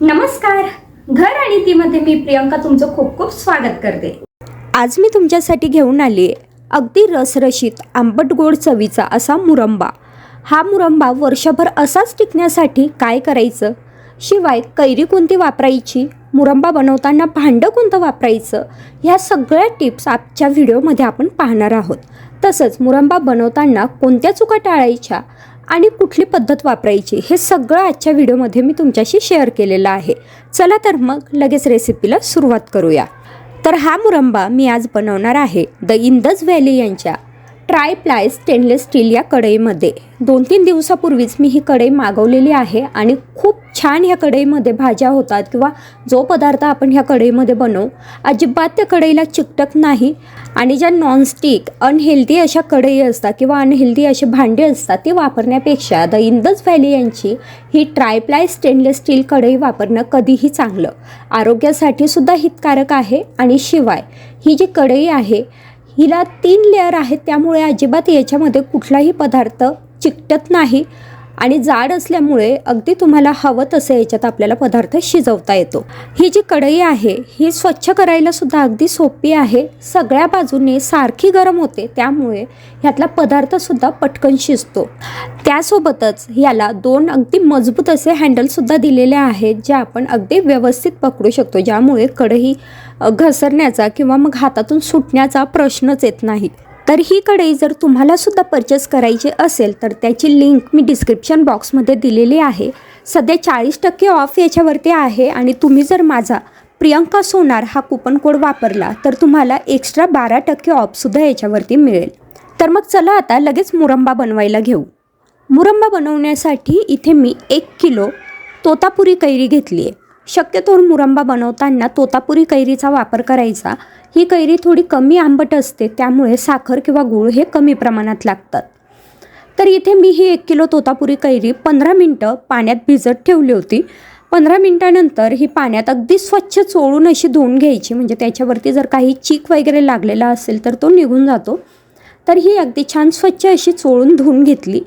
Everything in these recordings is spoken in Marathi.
नमस्कार. घर आणि तीमध्ये मी प्रियंका तुमचं खूप खूप स्वागत करते. आज मी तुमच्यासाठी घेऊन आली आहे अगदी रसरशीत आंबट गोड चवीचा असा मुरंबा. हा मुरंबा वर्षभर असाच टिकण्यासाठी काय करायचं? शिवाय कैरी कोणती वापरायची? मुरंबा बनवताना भांडं कोणतं वापरायचं? ह्या सगळ्या टिप्स आजच्या व्हिडिओमध्ये आपण पाहणार आहोत. तसंच मुरंबा बनवताना कोणत्या चुका टाळायच्या? आणि कुठली पद्धत वापरायची हे सगळं आजच्या व्हिडिओमध्ये मी तुमच्याशी शेअर केलेलं आहे. चला तर मग लगेच रेसिपीला सुरुवात करूया. तर हा मुरंबा मी आज बनवणार आहे द इंदज व्हॅली यांच्या ट्राय प्लाय स्टेनलेस स्टील या कढईमध्ये. दोन तीन दिवसापूर्वीच मी ही कढई मागवलेली आहे आणि खूप छान ह्या कढईमध्ये भाज्या होतात किंवा जो पदार्थ आपण ह्या कढईमध्ये बनवू अजिबात त्या कढईला चिकटत नाही. आणि ज्या नॉनस्टिक अनहेल्दी अशा कढई असतात किंवा अनहेल्दी अशी भांडे असतात ती वापरण्यापेक्षा द इंदस व्हॅली यांची ही ट्रायप्लाय स्टेनलेस स्टील कढई वापरणं कधीही चांगलं. आरोग्यासाठी सुद्धा हितकारक आहे आणि शिवाय ही जी कढई आहे हिला तीन लेअर आहेत त्यामुळे अजिबात याच्यामध्ये कुठलाही पदार्थ चिकटत नाही. आणि जाड असल्यामुळे अगदी तुम्हाला हवं तसं याच्यात आपल्याला पदार्थ शिजवता येतो. ही जी कढई आहे ही स्वच्छ करायला सुद्धा अगदी सोपी आहे. सगळ्या बाजूने सारखी गरम होते त्यामुळे ह्यातला पदार्थसुद्धा पटकन शिजतो. त्यासोबतच याला दोन अगदी मजबूत असे हँडलसुद्धा दिलेले आहेत जे आपण अगदी व्यवस्थित पकडू शकतो ज्यामुळे कढई घसरण्याचा किंवा मग हातातून सुटण्याचा प्रश्नच येत नाही. तर ही कढई जर तुम्हाला सुद्धा परचेस करायची असेल तर त्याची लिंक मी डिस्क्रिप्शन बॉक्समध्ये दिलेली आहे. सध्या चाळीस टक्के ऑफ याच्यावरती आहे आणि तुम्ही जर माझा प्रियंका सोनार हा कुपन कोड वापरला तर तुम्हाला एक्स्ट्रा बारा टक्के ऑफसुद्धा याच्यावरती मिळेल. तर मग चला आता लगेच मुरंबा बनवायला घेऊ. मुरंबा बनवण्यासाठी इथे मी एक किलो तोतापुरी कैरी घेतली आहे शक्यतोवर मुरंबा बनवताना तोतापुरी कैरीचा वापर करायचा. ही कैरी थोडी कमी आंबट असते त्यामुळे साखर किंवा गूळ हे कमी प्रमाणात लागतात. तर इथे मी ही एक किलो तोतापुरी कैरी पंधरा मिनटं पाण्यात भिजत ठेवली होती. पंधरा मिनटानंतर ही पाण्यात अगदी स्वच्छ चोळून अशी धुवून घ्यायची म्हणजे त्याच्यावरती जर काही चीक वगैरे लागलेला असेल तर तो निघून जातो. तर ही अगदी छान स्वच्छ अशी चोळून धुवून घेतली.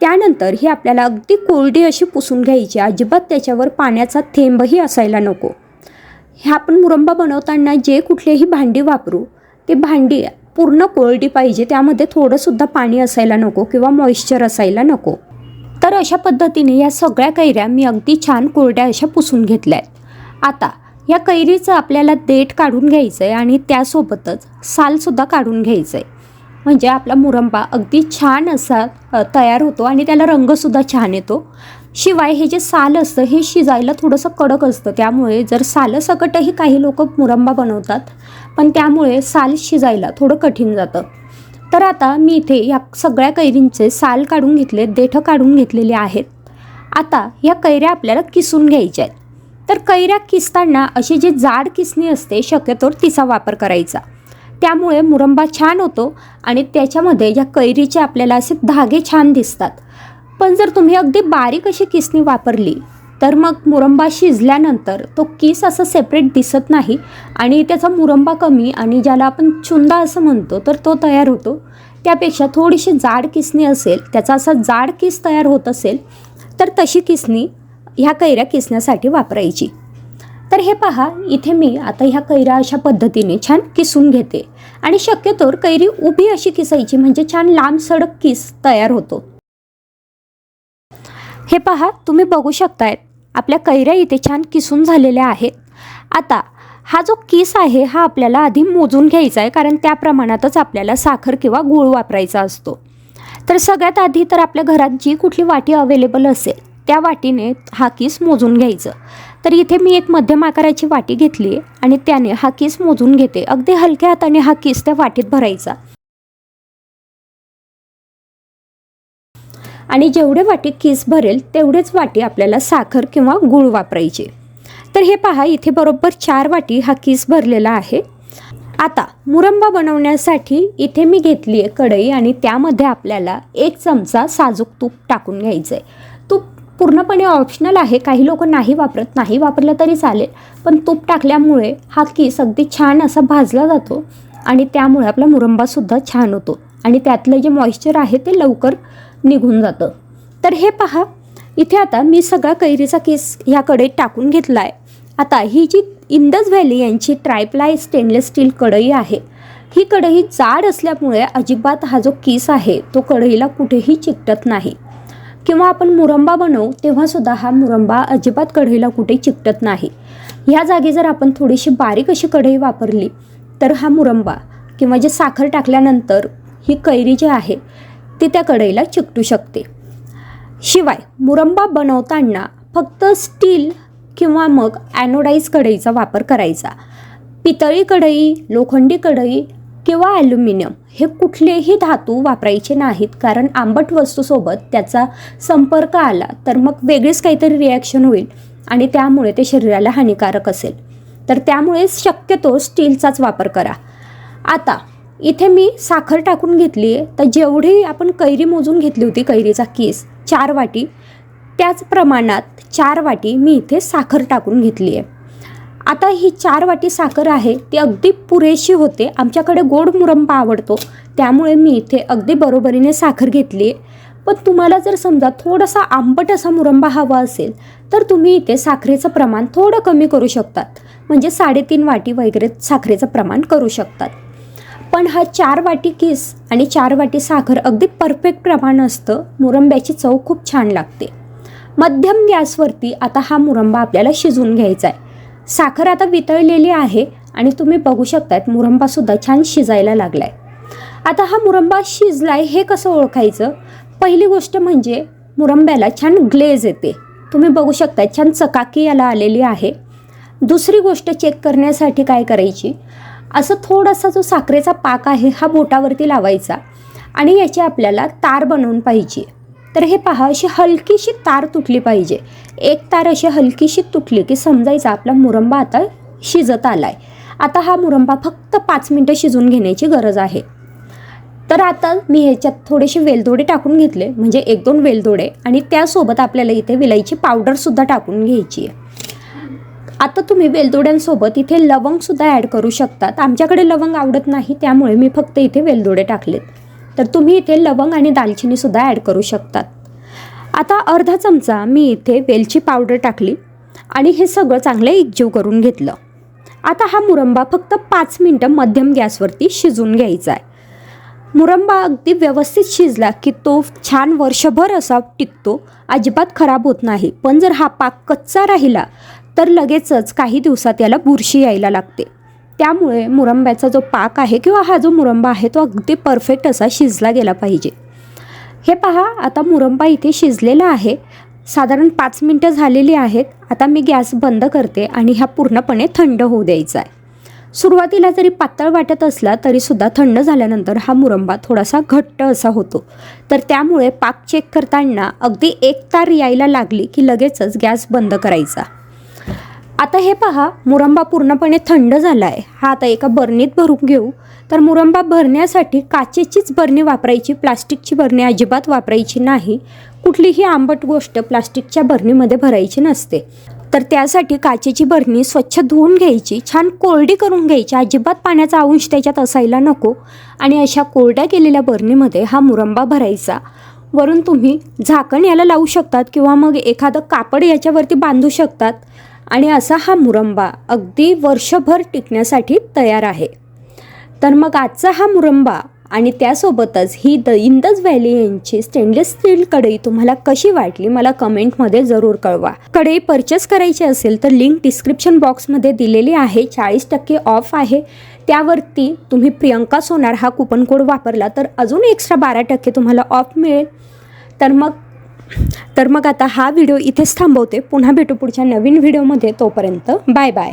त्यानंतर ही आपल्याला अगदी कोरडी अशी पुसून घ्यायची. अजिबात त्याच्यावर पाण्याचा थेंबही असायला नको. हे आपण मुरंबा बनवताना जे कुठलेही भांडी वापरू ते भांडी पूर्ण कोरडी पाहिजे. त्यामध्ये थोडंसुद्धा पाणी असायला नको किंवा मॉइश्चर असायला नको. तर अशा पद्धतीने या सगळ्या कैऱ्या मी अगदी छान कोरड्या अशा पुसून घेतल्या आहेत आता या कैरीचं आपल्याला देठ काढून घ्यायचं आहे आणि त्यासोबतच सालसुद्धा काढून घ्यायचं आहे म्हणजे आपला मुरंबा अगदी छान असा तयार होतो आणि त्याला रंगसुद्धा छान येतो. शिवाय हे जे साल असतं हे शिजायला थोडंसं कडक असतं. त्यामुळे जर सालसकटही काही लोक मुरंबा बनवतात पण त्यामुळे साल शिजायला थोडं कठीण जातं. तर आता मी इथे या सगळ्या कैरींचे साल काढून घेतले देठं काढून घेतलेले आहेत. आता या कैऱ्या आपल्याला किसून घ्यायच्या आहेत. तर कैऱ्या किसताना अशी जी जाड किसणी असते शक्यतोवर तिचा वापर करायचा. त्यामुळे मुरंबा छान होतो आणि त्याच्यामध्ये या कैरीचे आपल्याला असे धागे छान दिसतात. पण जर तुम्ही अगदी बारीक अशी किसणी वापरली तर मग मुरंबा शिजल्यानंतर तो किस असं सेपरेट दिसत नाही आणि त्याचा मुरंबा कमी आणि ज्याला आपण चुंदा असं म्हणतो तर तो तयार होतो. त्यापेक्षा थोडीशी जाड किसणी असेल त्याचा असा जाड किस तयार होत असेल तर तशी किसणी ह्या कैऱ्या किसण्यासाठी वापरायची. तर हे पहा इथे मी आता ह्या कैऱ्या अशा पद्धतीने छान किसून घेते. आणि शक्यतोर कैरी उभी अशी किसायची म्हणजे छान लांब सडक किस तयार होतो. हे पहा तुम्ही बघू शकतायत आपल्या कैऱ्या इथे छान किसून झालेल्या आहेत. आता हा जो किस आहे हा आपल्याला आधी मोजून घ्यायचा आहे कारण त्या प्रमाणातच आपल्याला साखर किंवा गूळ वापरायचा असतो. तर सगळ्यात आधी तर आपल्या घरात जी कुठली वाटी अवेलेबल असेल त्या वाटीने हा किस मोजून घ्यायचं. तर इथे मी एक मध्यम आकाराची वाटी घेतली आणि त्याने हा किस मोजून घेते. अगदी हलक्या हाताने हा किस त्या वाटीत भरायचा. आणि जेवढे वाटी किस भरेल तेवढेच वाटी आपल्याला साखर किंवा गूळ वापरायचे. तर हे पहा इथे बरोबर चार वाटी हा किस भरलेला आहे. आता मुरंबा बनवण्यासाठी इथे मी घेतली आहे कढई आणि त्यामध्ये आपल्याला एक चमचा साजूक तूप टाकून घ्यायचं आहे पूर्णपणे ऑप्शनल आहे. काही लोक नाही वापरत. नाही वापरलं तरी चालेल. पण तूप टाकल्यामुळे हा किस अगदी छान असा भाजला जातो आणि त्यामुळे आपला मुरंबासुद्धा छान होतो. आणि त्यातलं जे मॉइश्चर आहे ते लवकर निघून जातं. तर हे पहा. इथे आता मी सगळा कैरीचा केस ह्या कढईत टाकून घेतला आहे आता ही जी इंदस व्हॅली यांची ट्रायप्लाय स्टेनलेस स्टील कढई आहे ही कढई जाड असल्यामुळे अजिबात हा जो केस आहे तो कढईला कुठेही चिकटत नाही. किंवा आपण मुरंबा बनवू तेव्हासुद्धा हा मुरंबा अजिबात कढईला कुठे चिकटत नाही. ह्या जागी जर आपण थोडीशी बारीक अशी कढई वापरली तर हा मुरंबा किंवा जे साखर टाकल्यानंतर ही कैरी जी आहे ती त्या कढईला चिकटू शकते. शिवाय मुरंबा बनवताना फक्त स्टील किंवा मग ॲनोडाईज कढईचा वापर करायचा. पितळी कढई लोखंडी कढई किंवा ॲल्युमिनियम हे कुठलेही धातू वापरायचे नाहीत कारण आंबट वस्तूसोबत त्याचा संपर्क आला तर मग वेगळीच काहीतरी रिॲक्शन होईल आणि त्यामुळे ते शरीराला हानिकारक असेल. तर त्यामुळे शक्यतो स्टीलचाच वापर करा. आता इथे मी साखर टाकून घेतली आहे तर जेवढी आपण कैरी मोजून घेतली होती कैरीचा केस चार वाटी त्याच प्रमाणात चार वाटी मी इथे साखर टाकून घेतली आहे. आता ही चार वाटी साखर आहे ती अगदी पुरेशी होते. आमच्याकडे गोड मुरंबा आवडतो. त्यामुळे मी इथे अगदी बरोबरीने साखर घेतली आहे. पण तुम्हाला जर समजा थोडासा आंबट असा मुरंबा हवा असेल तर तुम्ही इथे साखरेचं प्रमाण थोडं कमी करू शकतात. म्हणजे साडेतीन वाटी वगैरे साखरेचं प्रमाण करू शकतात. पण हा चार वाटी किस आणि चार वाटी साखर अगदी परफेक्ट प्रमाण असतं मुरंब्याची चव खूप छान लागते. मध्यम गॅसवरती आता हा मुरंबा आपल्याला शिजवून घ्यायचा आहे. साखर आता वितळलेली आहे आणि तुम्ही बघू शकतात मुरंबासुद्धा छान शिजायला लागला आहे आता हा मुरंबा शिजलाय हे कसं ओळखायचं? पहिली गोष्ट म्हणजे मुरंब्याला छान ग्लेज येते. तुम्ही बघू शकता छान चकाकी याला आलेली आहे. दुसरी गोष्ट चेक करण्यासाठी काय करायची? असं थोडासा जो साखरेचा पाक आहे हा बोटावरती लावायचा आणि याची आपल्याला तार बनवून पाहिजे. तर हे पहा अशी हलकीशी तार तुटली पाहिजे. एक तार अशी हलकीशी तुटली की समजायचं आपला मुरंबा आता शिजत आला आहे आता हा मुरंबा फक्त पाच मिनटं शिजून घेण्याची गरज आहे. तर आता मी ह्याच्यात थोडेसे वेलदोडे टाकून घेतले म्हणजे एक दोन वेलदोडे आणि त्यासोबत आपल्याला इथे विलायची पावडरसुद्धा टाकून घ्यायची आहे. आता तुम्ही वेलदोड्यांसोबत इथे लवंगसुद्धा ॲड करू शकतात. आमच्याकडे लवंग आवडत नाही त्यामुळे मी फक्त इथे वेलदोडे टाकलेत. तर तुम्ही इथे लवंग आणि दालचिनीसुद्धा ॲड करू शकतात. आता अर्धा चमचा मी इथे वेलची पावडर टाकली आणि हे सगळं चांगलं एकजीव करून घेतलं. आता हा मुरंबा फक्त पाच मिनटं मध्यम गॅसवरती शिजून घ्यायचा आहे. मुरंबा अगदी व्यवस्थित शिजला की तो छान वर्षभर असा टिकतो अजिबात खराब होत नाही. पण जर हा पाक कच्चा राहिला तर लगेचच काही दिवसात याला बुरशी यायला लागते. त्यामुळे मुरंब्याचा जो पाक आहे किंवा हा जो मुरंबा आहे तो अगदी परफेक्ट असा शिजला गेला पाहिजे. हे पहा आता मुरंबा इथे शिजलेला आहे. साधारण पाच मिनटं झालेली आहेत. आता मी गॅस बंद करते आणि हा पूर्णपणे थंड होऊ द्यायचा आहे. सुरुवातीला जरी पातळ वाटत असला तरीसुद्धा थंड झाल्यानंतर हा मुरंबा थोडासा घट्ट असा होतो. तर त्यामुळे पाक चेक करताना अगदी एक तार यायला लागली की लगेचच गॅस बंद करायचा. आता हे पहा मुरंबा पूर्णपणे थंड झाला आहे हा आता एका बरणीत भरून घेऊ. तर मुरंबा भरण्यासाठी काचेचीच बरणी वापरायची प्लास्टिकची बरणी अजिबात वापरायची नाही. कुठलीही आंबट गोष्ट प्लास्टिकच्या बरणीमध्ये भरायची नसते. तर त्यासाठी काचेची बरणी स्वच्छ धुवून घ्यायची छान कोरडी करून घ्यायची अजिबात पाण्याचा अंश त्याच्यात असायला नको. आणि अशा कोरड्या केलेल्या बरणीमध्ये हा मुरंबा भरायचा. वरून तुम्ही झाकण याला लावू शकतात किंवा मग एखादं कापड याच्यावरती बांधू शकतात. आणि असा हा मुरंबा अगदी वर्षभर टिकण्यासाठी तयार आहे. तर मग आजचा हा मुरंबा आणि त्यासोबतच ही द इंदज व्हॅली यांची स्टेनलेस स्टील कढई तुम्हाला कशी वाटली मला कमेंटमध्ये जरूर कळवा. कढई परचेस करायची असेल तर लिंक डिस्क्रिप्शन बॉक्समध्ये दिलेली आहे. चाळीस टक्के ऑफ आहे. त्यावरती तुम्ही प्रियंका सोनार हा कुपन कोड वापरला तर अजून एक्स्ट्रा बारा टक्के तुम्हाला ऑफ मिळेल. तर मग तर मग आता हा व्हिडिओ इथेच थांबवते. पुन्हा भेटू पुढच्या नवीन व्हिडिओमध्ये. तोपर्यंत बाय बाय.